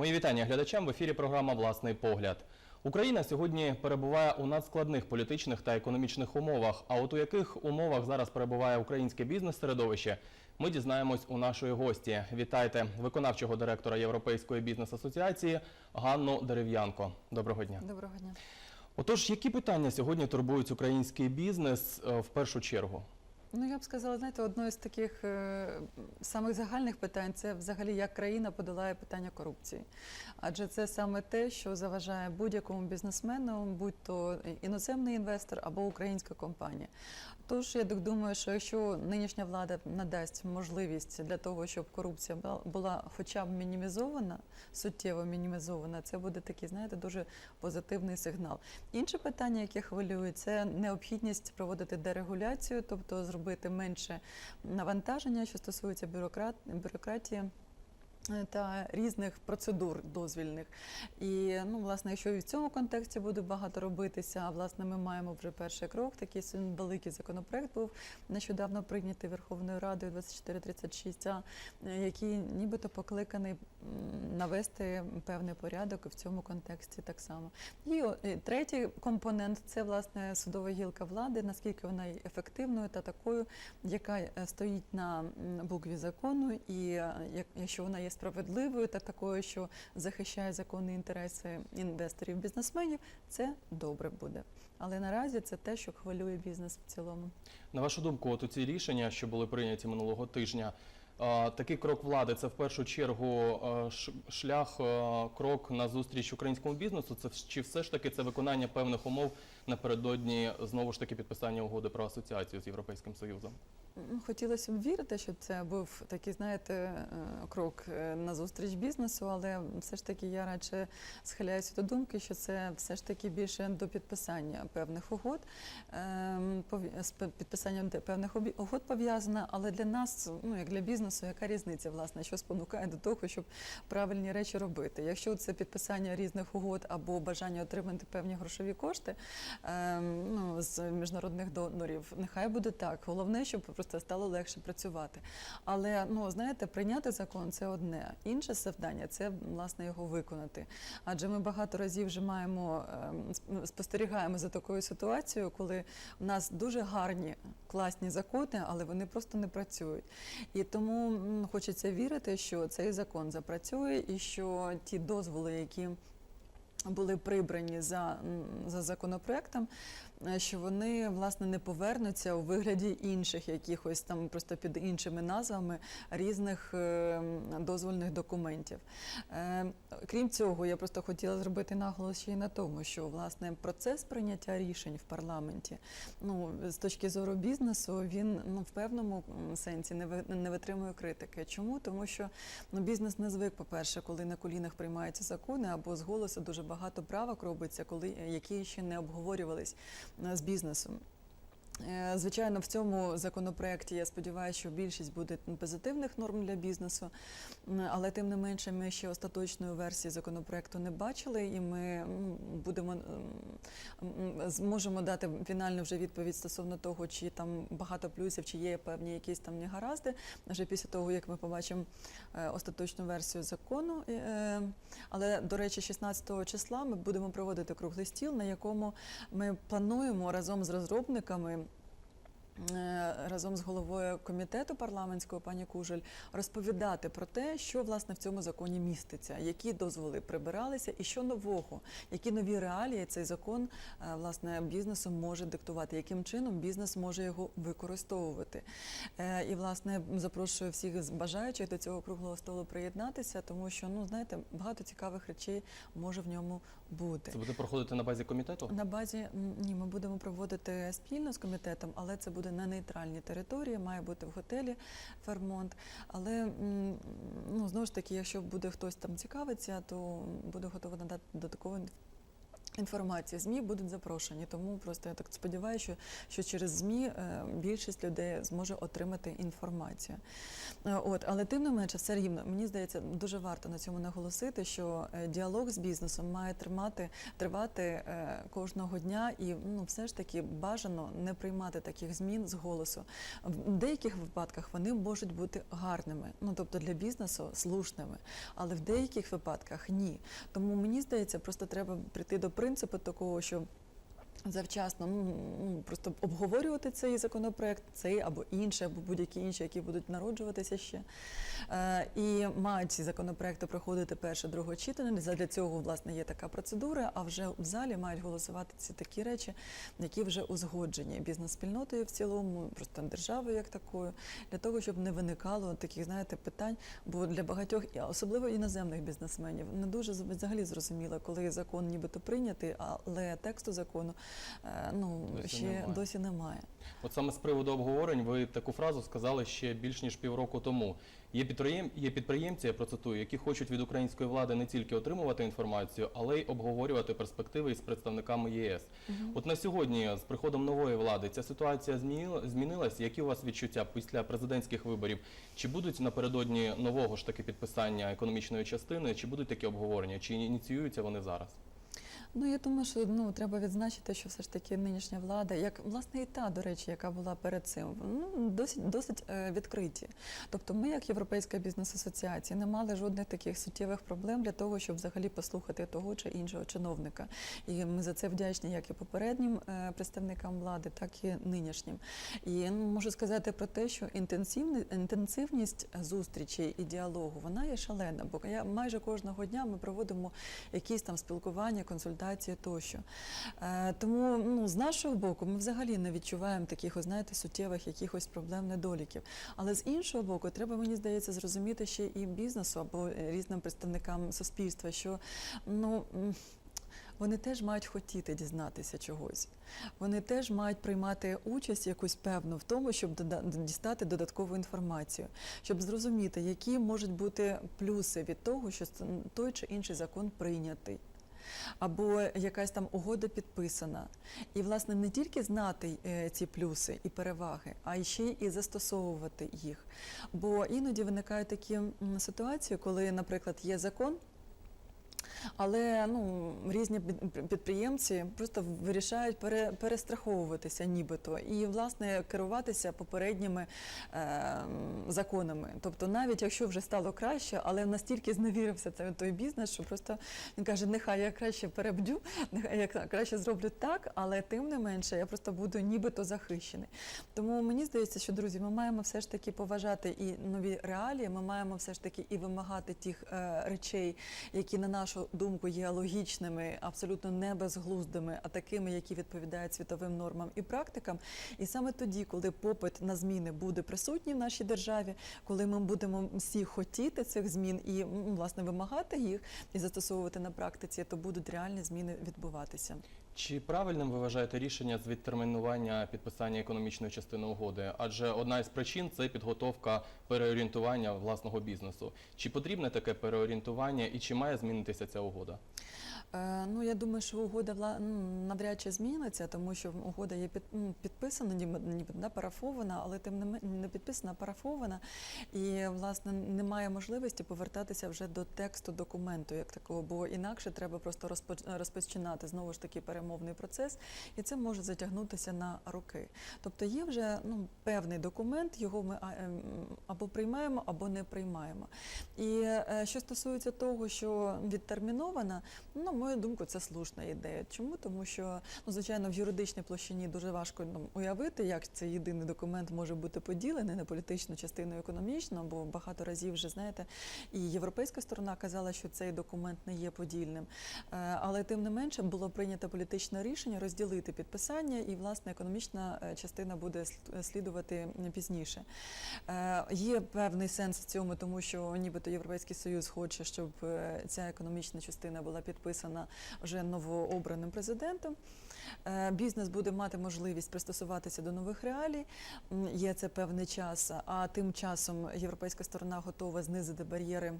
Мої вітання глядачам в ефірі програма Власний погляд. Україна сьогодні перебуває у надскладних політичних та економічних умовах. А от у яких умовах зараз перебуває українське бізнес-середовище, ми дізнаємось у нашої гості. Вітайте виконавчого директора Європейської бізнес-асоціації Ганну Дерев'янко. Доброго дня. Доброго дня. Отож, які питання сьогодні турбують український бізнес е, в першу чергу? Ну я б сказала, знаєте, одне з таких е, самих загальних питань це взагалі як країна подолає питання корупції. Адже це саме те, що заважає будь-якому бізнесмену, будь то іноземний інвестор або українська компанія. Тож я так думаю, що якщо нинішня влада надасть можливість для того, щоб корупція була- хоча б мінімізована, суттєво мінімізована, це буде такий, знаєте, дуже позитивний сигнал. Інше питання, яке хвилює, це необхідність проводити дерегуляцію, тобто зробити менше навантаження, що стосується бюрократ, бюрократії. Та різних процедур дозвільних, і ну власне, якщо і в цьому контексті буде багато робитися, а власне ми маємо вже перший крок. Такий великий законопроект був нещодавно прийнятий Верховною Радою 2436, а, який нібито покликаний навести певний порядок в цьому контексті так само. І третій компонент це власне судова гілка влади, наскільки вона є ефективною та такою, яка е, стоїть на букві закону, і е, якщо вона є справедливою та такою, що захищає законні інтереси інвесторів, бізнесменів, це добре буде. Але наразі це те, що хвилює бізнес в цілому. На вашу думку, от ці рішення, що були прийняті минулого тижня, такий крок влади це в першу чергу шлях, крок на зустріч українському бізнесу. Це чи все ж таки це виконання певних умов напередодні знову ж таки підписання угоди про асоціацію з Європейським Союзом? Ну, Хотілося б вірити, що це був такий, знаєте, е, крок е, на зустріч бізнесу, але все ж таки я радше схиляюся до думки, що це все ж таки більше до підписання певних угод, ем, з підписанням певних угод пов'язана. Але для нас, ну як для бізнесу, яка різниця, власне, що спонукає до того, щоб правильні речі робити? Якщо це підписання різних угод або бажання отримати певні грошові кошти ну, з міжнародних донорів, нехай буде так. Головне, щоб просто стало легше працювати. Але ну знаєте, прийняти закон це одне. Інше завдання це власне його виконати. Адже ми багато разів вже маємо ем, спостерігаємо за такою ситуацією, коли в нас дуже гарні класні закони, але вони просто не працюють. І тому хочеться вірити, що цей закон запрацює і що ті дозволи, які були прибрані за, за законопроектом, що вони власне не повернуться у вигляді інших якихось там просто під іншими назвами різних е, дозвольних документів. Е, Крім цього, я просто хотіла зробити наголос ще й на тому, що власне процес прийняття рішень в парламенті, ну з точки зору бізнесу, він ну в певному сенсі не ви- не витримує критики. Чому? Тому що ну бізнес не звик, по-перше, коли на колінах приймаються закони, або з голосу дуже багато правок робиться, коли які ще не обговорювались е, з бізнесом. Е, Звичайно, в цьому законопроекті я сподіваюся, що більшість буде позитивних норм для бізнесу, але тим не менше, ми ще остаточної версії законопроекту не бачили, і ми будемо зможемо дати фінальну вже відповідь стосовно того, чи там багато плюсів, чи є певні якісь там негаразди, вже після того, як ми побачимо е, остаточну версію закону. Е, Але до речі, 16 числа ми будемо проводити круглий стіл, на якому ми плануємо разом з розробниками. Е, Разом з головою комітету парламентського пані Кужель розповідати про те, що власне в цьому законі міститься, які дозволи прибиралися, і що нового, які нові реалії цей закон е, власне бізнесом може диктувати, яким чином бізнес може його використовувати. Е, І власне запрошую всіх бажаючих до цього круглого столу приєднатися, тому що ну знаєте, багато цікавих речей може в ньому бути. Це буде проходити на базі комітету? На базі ні, ми будемо проводити спільно з комітетом, але це буде на нейтральній території, має бути в готелі Фермонт. Але ну знову ж таки, якщо буде хтось там цікавиться, то буду готова надати додаткову інф- Інформація ЗМІ будуть запрошені, тому просто я так сподіваюся, що, що через ЗМІ е, більшість людей зможе отримати інформацію. Е, От, але тим не менше, все рівно мені здається, дуже варто на цьому наголосити, що е, діалог з бізнесом має тримати тривати кожного дня, і ну все ж таки бажано не приймати таких змін з голосу. В деяких випадках вони можуть бути гарними, ну тобто для бізнесу слушними, але в деяких випадках ні. Тому мені здається, просто треба прийти до принципу такого, що. Завчасно ну, ну, просто обговорювати цей законопроект, цей або інший, або будь-які інші, які будуть народжуватися ще. Е, і мають ці законопроекти проходити перше, друге читання. Для цього власне є така процедура. А вже в залі мають голосувати ці такі речі, які вже узгоджені бізнес-спільнотою в цілому, просто державою як такою, для того, щоб не виникало таких, знаєте, питань. Бо для багатьох, особливо іноземних бізнесменів, не дуже взагалі зрозуміло, коли закон нібито прийнятий, але тексту закону ну Досі ще немає. досі немає. От саме з приводу обговорень ви таку фразу сказали ще більш ніж півроку тому. Є підприєм... є підприємці, я процитую, які хочуть від української влади не тільки отримувати інформацію, але й обговорювати перспективи із представниками ЄС. От на сьогодні, з приходом нової влади, ця ситуація змінила змінилась. Які у вас відчуття після президентських виборів? Чи будуть напередодні нового ж таки підписання економічної частини? Чи будуть такі обговорення? Чи ініціюються вони зараз? Ну я думаю, що ну треба відзначити, що все ж таки нинішня влада, як власне і та, до речі, яка була перед цим, ну досить досить е, відкриті. Тобто, ми, як Європейська бізнес-асоціація, не мали жодних таких суттєвих проблем для того, щоб взагалі послухати того чи іншого чиновника. І ми за це вдячні як і попереднім е, представникам влади, так і нинішнім. І ну, можу сказати про те, що інтенсивні, інтенсивність зустрічей і діалогу вона є шалена. Бо майже кожного дня ми проводимо якісь там спілкування, консультації тощо. Е, тому ну, з нашого боку ми взагалі не відчуваємо таких, знаєте, суттєвих якихось проблем, недоліків. Але з іншого боку, треба, мені здається, зрозуміти ще і бізнесу або е, різним представникам суспільства, що ну. Вони теж мають хотіти дізнатися чогось. Вони теж мають приймати участь якусь певну в тому, щоб дістати додаткову інформацію, щоб зрозуміти, які можуть бути плюси від того, що той чи інший закон прийнятий. Або якась там угода підписана, і власне не тільки знати е, ці плюси і переваги, а ще і застосовувати їх. Бо іноді виникають такі ситуації, коли, наприклад, є закон. Але ну різні підприємці просто вирішають пере, перестраховуватися, нібито, і власне керуватися попередніми е, законами. Тобто, навіть якщо вже стало краще, але настільки зневірився цей той бізнес, що просто він каже: нехай я краще перебдю, нехай я краще зроблю так, але тим не менше я просто буду нібито захищений. Тому мені здається, що друзі, ми маємо все ж таки поважати і нові реалії. Ми маємо все ж таки і вимагати тих е, речей, які на нашу думку є логічними, абсолютно не безглуздими, а такими, які відповідають світовим нормам і практикам. І саме тоді, коли попит на зміни буде присутній в нашій державі, коли ми будемо всі хотіти цих змін і власне вимагати їх і застосовувати на практиці, то будуть реальні зміни відбуватися. Чи правильним ви вважаєте рішення з відтермінування підписання економічної частини угоди? Адже одна із причин це підготовка переорієнтування власного бізнесу. Чи потрібне таке переорієнтування і чи має змінитися ця угода? Е, Ну, я думаю, що угода ну, навряд чи зміниться, тому що угода є ну, підписана, ніби, да, парафована, але тим не, підписана, парафована. І, власне, немає можливості повертатися вже до тексту документу як такого, бо інакше треба просто розпоч- розпочинати знову ж таки перемовний процес, і це може затягнутися на роки. Тобто є вже ну, певний документ, його ми ем, або приймаємо, або не приймаємо. І е, що стосується того, що відтермінована, ну, мою думку, це слушна ідея. Чому? Тому що, ну, звичайно, в юридичній площині дуже важко ну, уявити, як цей єдиний документ може бути поділений на політичну частину і економічну, бо багато разів вже знаєте, і європейська сторона казала, що цей документ не є подільним. Е, Але тим не менше було прийнято політичне рішення розділити підписання, і власне економічна е, частина буде слідувати пізніше. Е, Є певний сенс в цьому, тому що нібито Європейський Союз хоче, щоб ця економічна частина була підписана вже новообраним президентом. Е, Бізнес буде мати можливість пристосуватися до нових реалій. Є це певний час, а тим часом європейська сторона готова знизити бар'єри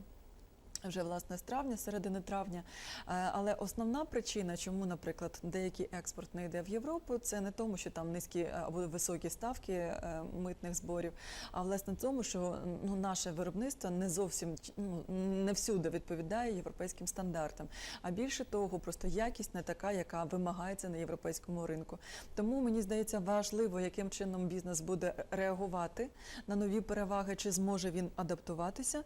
Вже власне з травня, середини травня. Е, Але основна причина, чому, наприклад, деякий експорт не йде в Європу, це не тому, що там низькі е, або високі ставки е, митних зборів, а власне тому, що ну, наше виробництво не зовсім ну, не всюди відповідає європейським стандартам. А більше того, просто якість не така, яка вимагається на європейському ринку. Тому мені здається важливо, яким чином бізнес буде реагувати на нові переваги, чи зможе він адаптуватися.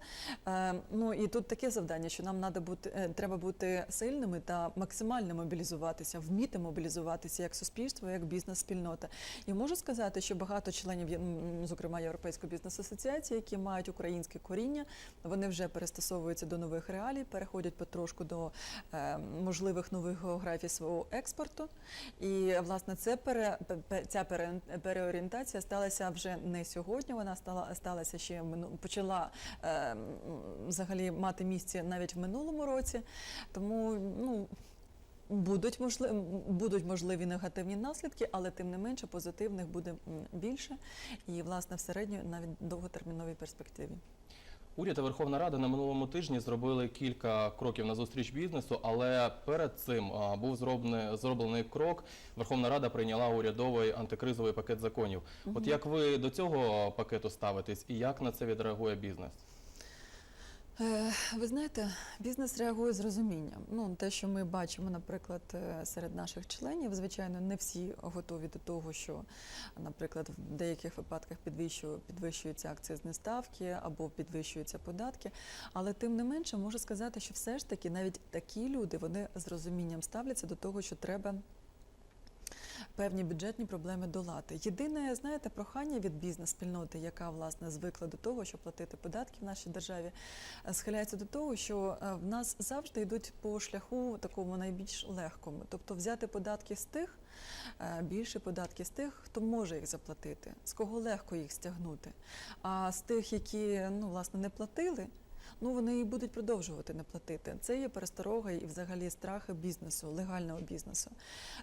Ну і тут таке завдання, що нам бути, е, треба бути сильними та максимально мобілізуватися, вміти мобілізуватися як суспільство, як бізнес-спільнота. І можу сказати, що багато членів, зокрема Європейської бізнес-асоціації, які мають українське коріння, вони вже перестосовуються до нових реалій, переходять потрошку до е, можливих нових географій свого експорту. І власне це пере, пе- пе- ця пере, переорієнтація сталася вже не сьогодні. Вона стала сталася ще почала е, взагалі мати місце навіть в минулому році. Тому ну. Будуть можливі, будуть можливі негативні наслідки, але тим не менше позитивних буде більше і власне в середньо навіть довготерміновій перспективі. Уряд та Верховна Рада на минулому тижні зробили кілька кроків на зустріч бізнесу, але перед цим був зроблений, зроблений крок. Верховна Рада прийняла урядовий антикризовий пакет законів. От як ви до цього пакету ставитесь і як на це відреагує бізнес? Е, Ви знаєте, бізнес реагує з розумінням. Ну, те, що ми бачимо, наприклад, е, серед наших членів, звичайно, не всі готові до того, що, наприклад, в деяких випадках підвищую- підвищуються акцизні ставки або підвищуються податки. Але тим не менше можу сказати, що все ж таки навіть такі люди вони з розумінням ставляться до того, що треба. Певні бюджетні проблеми долати. Єдине, знаєте, прохання від бізнес-спільноти, яка власне звикла до того, щоб платити податки в нашій державі, е, схиляється до того, що е, в нас завжди йдуть по шляху такому найбільш легкому, тобто взяти податки з тих, е, більше податки з тих, хто може їх заплатити, з кого легко їх стягнути. А з тих, які ну власне не платили. Ну, вони і будуть продовжувати не платити. Це є пересторога і взагалі страхи бізнесу, легального бізнесу.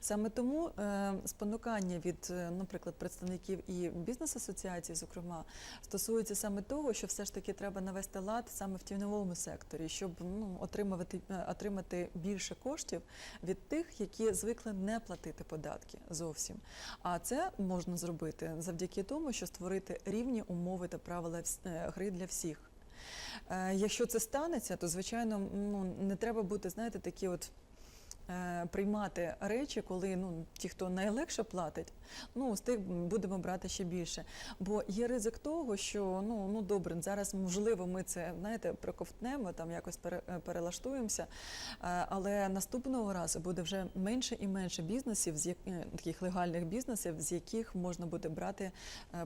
Саме тому е, спонукання від, е, наприклад, представників і бізнес-асоціацій, зокрема, стосується саме того, що все ж таки треба навести лад саме в тіньовому секторі, щоб ну, отримувати, е, отримати більше коштів від тих, які звикли не платити податки зовсім. А це можна зробити завдяки тому, що створити рівні умови та правила е, гри для всіх. Е, Якщо це станеться, то звичайно ну не треба бути, знаєте, такі от. Е, Приймати речі, коли ну ті, хто найлегше платить, ну з тих будемо брати ще більше. Бо є ризик того, що ну ну добре, зараз можливо ми це знаєте проковтнемо, там якось е, перелаштуємося, е, але наступного разу буде вже менше і менше бізнесів, з як, таких легальних бізнесів, з яких можна буде брати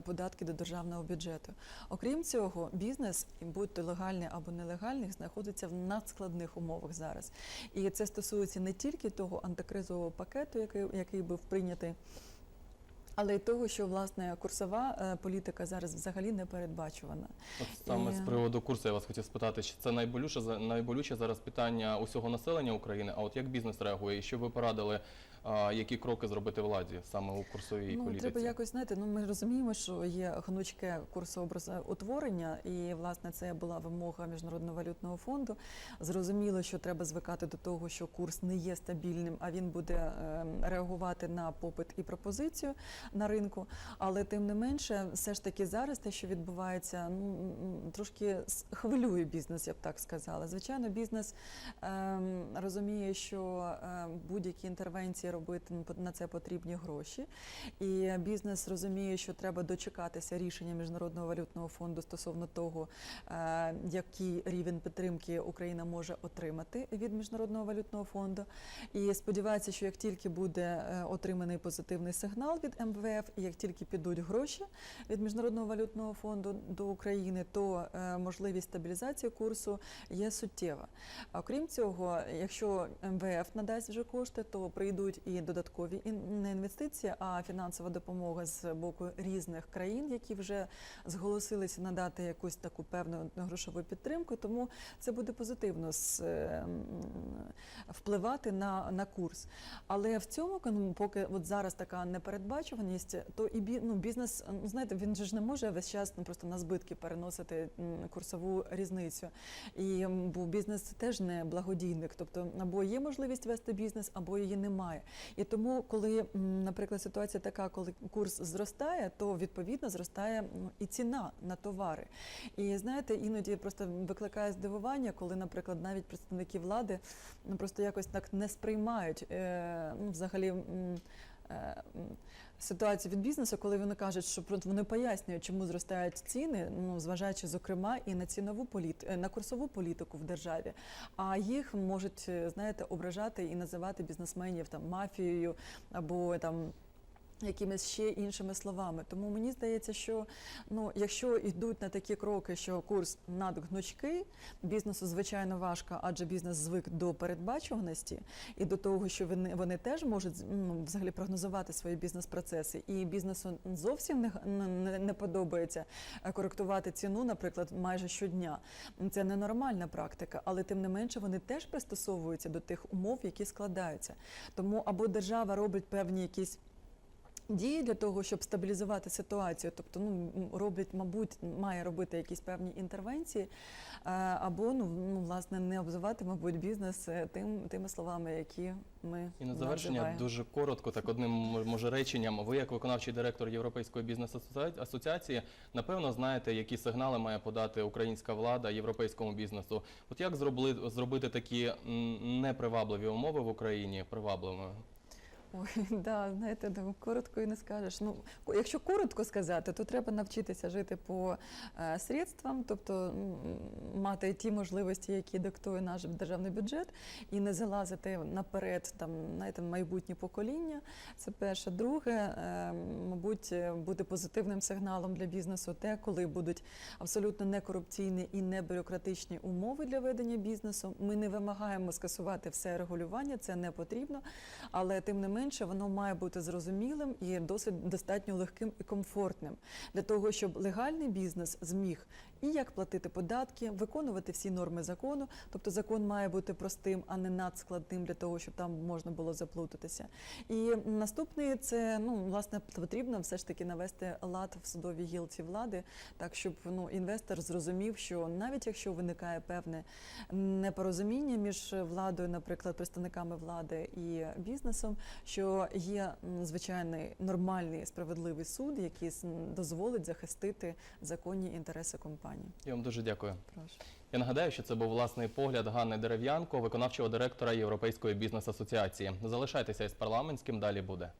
податки до державного бюджету. Окрім цього, бізнес, будь то легальний або нелегальний, знаходиться в надскладних умовах зараз. І це стосується не тільки того антикризового пакету, який, який був прийнятий. Але й того, що власне курсова е, політика зараз взагалі не передбачувана. От саме з приводу курсу я вас хотів спитати, чи це найболюче найболюче зараз питання усього населення України. А от як бізнес реагує? І що ви порадили, а, які кроки зробити владі саме у курсовій ну, політиці? треба якось знаєте. Ну ми розуміємо, що є гнучке курсоутворення, і власне це була вимога міжнародного валютного фонду. Зрозуміло, що треба звикати до того, що курс не є стабільним, а він буде е, реагувати на попит і пропозицію на ринку. Але тим не менше, все ж таки зараз те, що відбувається, ну трошки хвилює бізнес, я б так сказала. Звичайно, бізнес ем, розуміє, що ем, будь-які інтервенції робити на це потрібні гроші. І бізнес розуміє, що треба дочекатися рішення міжнародного валютного фонду стосовно того, е, який рівень підтримки Україна може отримати від міжнародного валютного фонду. І сподівається, що як тільки буде е, отриманий позитивний сигнал від МВФ, і як тільки підуть гроші від міжнародного валютного фонду до України, то е, можливість стабілізації курсу є суттєва. Окрім цього, якщо МВФ надасть вже кошти, то прийдуть і додаткові не інвестиції, а фінансова допомога з боку різних країн, які вже зголосилися надати якусь таку певну грошову підтримку. Тому це буде позитивно е, впливати на, на курс. Але в цьому ну, поки от зараз така непередбачуваність, то і ну, бізнес, ну, знаєте, він же ж не може весь час ну, просто на збитки переносити курсову різницю. І бо бізнес теж не благодійник, тобто або є можливість вести бізнес, або її немає. І тому, коли, наприклад, ситуація така, коли курс зростає, то відповідно зростає і ціна на товари. І знаєте, іноді просто викликає здивування, коли, наприклад, навіть представники влади ну, просто якось так не сприймають е, ну, взагалі. Е, Ситуацію від бізнесу, коли вони кажуть, що вони пояснюють, чому зростають ціни, ну зважаючи зокрема і на цінову політ е, на курсову політику в державі. А їх можуть е, знаєте ображати і називати бізнесменів там мафією або там. Якимись ще іншими словами, тому мені здається, що ну, якщо йдуть на такі кроки, що курс надгнучкий, бізнесу звичайно важко, адже бізнес звик до передбачуваності і до того, що вони, вони теж можуть ну, взагалі прогнозувати свої бізнес-процеси, і бізнесу зовсім не, не, не подобається е, коректувати ціну, наприклад, майже щодня. Це ненормальна практика, але тим не менше вони теж пристосовуються до тих умов, які складаються. Тому або держава робить певні якісь. Дії для того, щоб стабілізувати ситуацію, тобто ну м, робить, мабуть, має робити якісь певні інтервенції, е, або ну, ну власне не обзивати, мабуть, бізнес е, тим тими словами, які ми І на завершення називаємо. дуже коротко, так одним може реченням. Ви, як виконавчий директор Європейської бізнес-асоціації, напевно знаєте, які сигнали має подати українська влада європейському бізнесу. От як зробили зробити такі непривабливі умови в Україні привабливими? Ой, да, знаєте, ну, коротко і не скажеш. Ну, якщо коротко сказати, то треба навчитися жити по е, средствам, тобто мати ті можливості, які диктує наш державний бюджет, і не залазити наперед там, знаєте, майбутнє покоління. Це перше. Друге, е, мабуть, е, бути позитивним сигналом для бізнесу те, коли будуть абсолютно некорупційні і небюрократичні умови для ведення бізнесу. Ми не вимагаємо скасувати все регулювання, це не потрібно, але тим не менше воно має бути зрозумілим і досить достатньо легким і комфортним. Для того, щоб легальний бізнес зміг і як платити податки, виконувати всі норми закону. Тобто закон має бути простим, а не надскладним для того, щоб там можна було заплутатися. І наступний це ну власне потрібно все ж таки навести лад в судовій гілці влади, так щоб ну інвестор зрозумів, що навіть якщо виникає певне непорозуміння між владою, наприклад, представниками влади і бізнесом, що є звичайний нормальний справедливий суд, який дозволить захистити законні інтереси компанії компанії. Я вам дуже дякую. Прошу. Я нагадаю, що це був власний погляд Ганни Дерев'янко, виконавчого директора Європейської бізнес асоціації. Залишайтеся із парламентським. Далі буде.